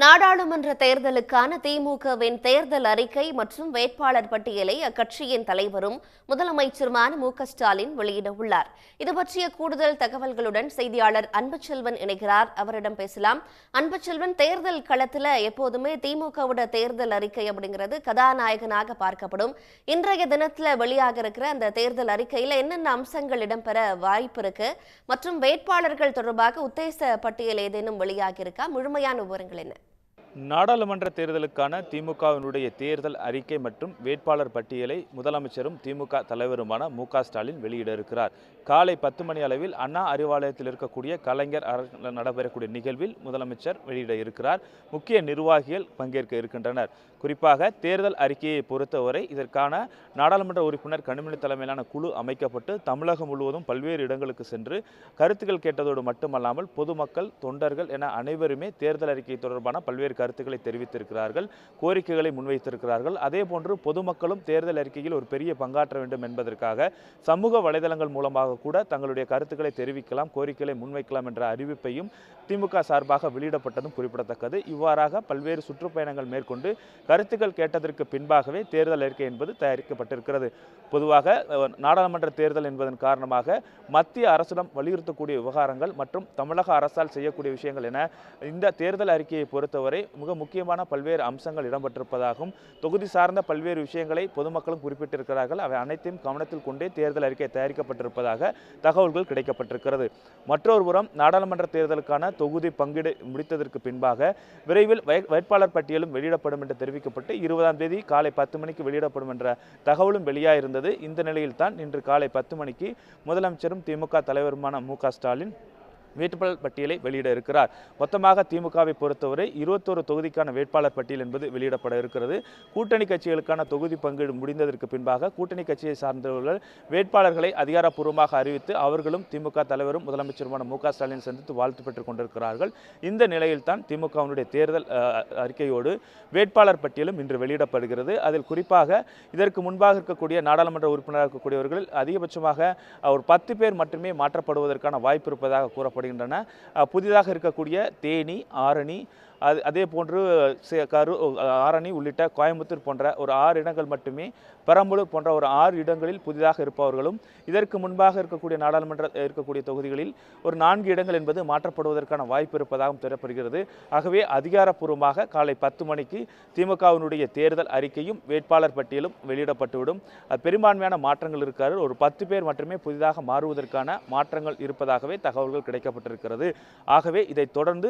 நாடாளுமன்ற தேர்தலுக்கான திமுகவின் தேர்தல் அறிக்கை மற்றும் வேட்பாளர் பட்டியலை அக்கட்சியின் தலைவரும் முதலமைச்சருமான மு க ஸ்டாலின் வெளியிட உள்ளார். இது பற்றிய கூடுதல் தகவல்களுடன் செய்தியாளர் அன்புச்செல்வன் இணைகிறார். அவரிடம் பேசலாம். அன்புச்செல்வன் தேர்தல் களத்தில் எப்போதுமே திமுகவோட தேர்தல் அறிக்கை அப்படிங்கிறது கதாநாயகனாக பார்க்கப்படும். இன்றைய தினத்துல வெளியாக இருக்கிற அந்த தேர்தல் அறிக்கையில் என்னென்ன அம்சங்கள் இடம்பெற வாய்ப்பு இருக்கு? மற்றும் வேட்பாளர்கள் தொடர்பாக உத்தேச பட்டியல் ஏதேனும் வெளியாகியிருக்கா முழுமையான விவரங்கள் என்ன? நாடாளுமன்ற தேர்தலுக்கான திமுகவினுடைய தேர்தல் அறிக்கை மற்றும் வேட்பாளர் பட்டியலை முதலமைச்சரும் திமுக தலைவருமான மு ஸ்டாலின் வெளியிட இருக்கிறார். காலை பத்து மணி அளவில் அண்ணா அறிவாலயத்தில் இருக்கக்கூடிய கலைஞர் அரங்கில் நடைபெறக்கூடிய நிகழ்வில் முதலமைச்சர் வெளியிட இருக்கிறார். முக்கிய நிர்வாகிகள் பங்கேற்க இருக்கின்றனர். குறிப்பாக தேர்தல் அறிக்கையை பொறுத்தவரை இதற்கான நாடாளுமன்ற உறுப்பினர் கனிமொழி தலைமையிலான குழு அமைக்கப்பட்டு தமிழகம் முழுவதும் பல்வேறு இடங்களுக்கு சென்று கருத்துக்கள் கேட்டதோடு மட்டுமல்லாமல் பொதுமக்கள் தொண்டர்கள் என அனைவருமே தேர்தல் அறிக்கை தொடர்பான பல்வேறு கருத்துக்களை தெரிவித்திருக்கிறார்கள் கோரிக்கைகளை முன்வைத்திருக்கிறார்கள். அதே போன்று பொதுமக்களும் தேர்தல் அறிக்கையில் ஒரு பெரிய பங்காற்ற வேண்டும் என்பதற்காக சமூக வலைதளங்கள் மூலமாக கூட தங்களுடைய கருத்துக்களை தெரிவிக்கலாம் கோரிக்கைகளை முன்வைக்கலாம் என்ற அறிவிப்பையும் திமுக சார்பாக வெளியிடப்பட்டதும் குறிப்பிடத்தக்கது. இவ்வாறாக பல்வேறு சுற்றுப்பயணங்கள் மேற்கொண்டு கருத்துக்கள் கேட்டதற்கு பின்பாகவே தேர்தல் அறிக்கை என்பது தயாரிக்கப்பட்டிருக்கிறது. பொதுவாக நாடாளுமன்ற தேர்தல் என்பதன் காரணமாக மத்திய அரசிடம் வலியுறுத்தக்கூடிய விவகாரங்கள் மற்றும் தமிழக அரசால் செய்யக்கூடிய விஷயங்கள் என இந்த தேர்தல் அறிக்கையை பொறுத்தவரை மிக முக்கியமான பல்வேறு அம்சங்கள் இடம்பெற்றிருப்பதாகவும் தொகுதி சார்ந்த பல்வேறு விஷயங்களை பொதுமக்களும் குறிப்பிட்டிருக்கிறார்கள். அவை அனைத்தையும் கவனத்தில் கொண்டே தேர்தல் அறிக்கை தயாரிக்கப்பட்டிருப்பதாக தகவல்கள் கிடைக்கப்பட்டிருக்கிறது. மற்றொரு புறம் நாடாளுமன்ற தேர்தலுக்கான தொகுதி பங்கீடு முடித்ததற்கு பின்பாக விரைவில் வேட்பாளர் பட்டியலும் வெளியிடப்படும் என்று தெரிவிக்கப்பட்டு இருபதாம் தேதி காலை பத்து மணிக்கு வெளியிடப்படும் என்ற தகவலும் வெளியாயிருந்தது. இந்த நிலையில்தான் இன்று காலை பத்து மணிக்கு முதலமைச்சரும் திமுக தலைவருமான மு க ஸ்டாலின் வேட்பாளர் பட்டியலை வெளியிட இருக்கிறார். மொத்தமாக திமுகவை பொறுத்தவரை இருபத்தோரு தொகுதிக்கான வேட்பாளர் பட்டியல் என்பது வெளியிடப்பட இருக்கிறது. கூட்டணி கட்சிகளுக்கான தொகுதி பங்கீடு முடிந்ததற்கு பின்பாக கூட்டணி கட்சியை சார்ந்தவர்கள் வேட்பாளர்களை அதிகாரப்பூர்வமாக அறிவித்து அவர்களும் திமுக தலைவரும் முதலமைச்சருமான மு க ஸ்டாலின் சந்தித்து வாழ்த்து பெற்றுக் கொண்டிருக்கிறார்கள். இந்த நிலையில்தான் திமுகவினுடைய தேர்தல் அறிக்கையோடு வேட்பாளர் பட்டியலும் இன்று வெளியிடப்படுகிறது. அதில் குறிப்பாக இதற்கு முன்பாக இருக்கக்கூடிய நாடாளுமன்ற உறுப்பினராக இருக்கக்கூடியவர்கள் அதிகபட்சமாக ஒரு பத்து பேர் மட்டுமே மாற்றப்படுவதற்கான வாய்ப்பு இருப்பதாக கூறப்படுகிறது. அஹ், புதிதாக இருக்கக்கூடிய தேனி ஆரணி அது அதே போன்று சே- கரு ஆரணி உள்ளிட்ட கோயம்புத்தூர் போன்ற ஒரு ஆறு இடங்கள் மட்டுமே பெரம்பலூர் போன்ற ஒரு ஆறு இடங்களில் புதிதாக இருப்பவர்களும் இதற்கு முன்பாக இருக்கக்கூடிய நாடாளுமன்ற இருக்கக்கூடிய தொகுதிகளில் ஒரு நான்கு இடங்கள் என்பது மாற்றப்படுவதற்கான வாய்ப்பு இருப்பதாகவும் தெரியப்படுகிறது ஆகவே அதிகாரப்பூர்வமாக காலை பத்து மணிக்கு திமுகவினுடைய தேர்தல் அறிக்கையும் வேட்பாளர் பட்டியலும் வெளியிடப்பட்டுவிடும். அது பெரும்பான்மையான மாற்றங்கள் இருக்காரு ஒரு பத்து பேர் மட்டுமே புதிதாக மாறுவதற்கான மாற்றங்கள் இருப்பதாகவே தகவல்கள் கிடைக்கப்பட்டிருக்கிறது. ஆகவே இதைத் தொடர்ந்து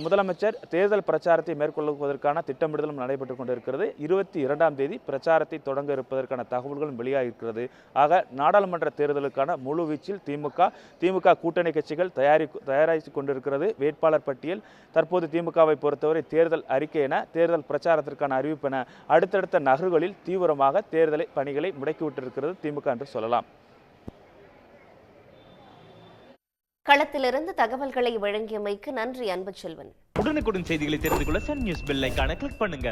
முதலமைச்சர் தேர்தல் தேர்தல் பிரச்சாரத்தை மேற்கொள்வதற்கான திட்டமிடுதலும் நடைபெற்றுக் கொண்டிருக்கிறது. இருபத்தி இரண்டாம் தேதி பிரச்சாரத்தை தொடங்க இருப்பதற்கான தகவல்களும் வெளியாகிருக்கிறது ஆக நாடாளுமன்ற தேர்தலுக்கான முழு வீச்சில் திமுக திமுக கூட்டணி கட்சிகள் தயாரி தயாராகி கொண்டிருக்கிறது. வேட்பாளர் பட்டியல் தற்போது திமுகவை பொறுத்தவரை தேர்தல் அறிக்கை என தேர்தல் பிரச்சாரத்திற்கான அறிவிப்பு என அடுத்தடுத்த நகர்களில் தீவிரமாக தேர்தலை பணிகளை முடக்கிவிட்டிருக்கிறது திமுக என்று சொல்லலாம். களத்திலிருந்து தகவல்களை வழங்கியமைக்கு நன்றி அன்பு செல்வன். உடனுக்குடன் செய்திகளை தெரிந்து கொள்ள சன் நியூஸ் பெல் ஐகானை கிளிக் பண்ணுங்க.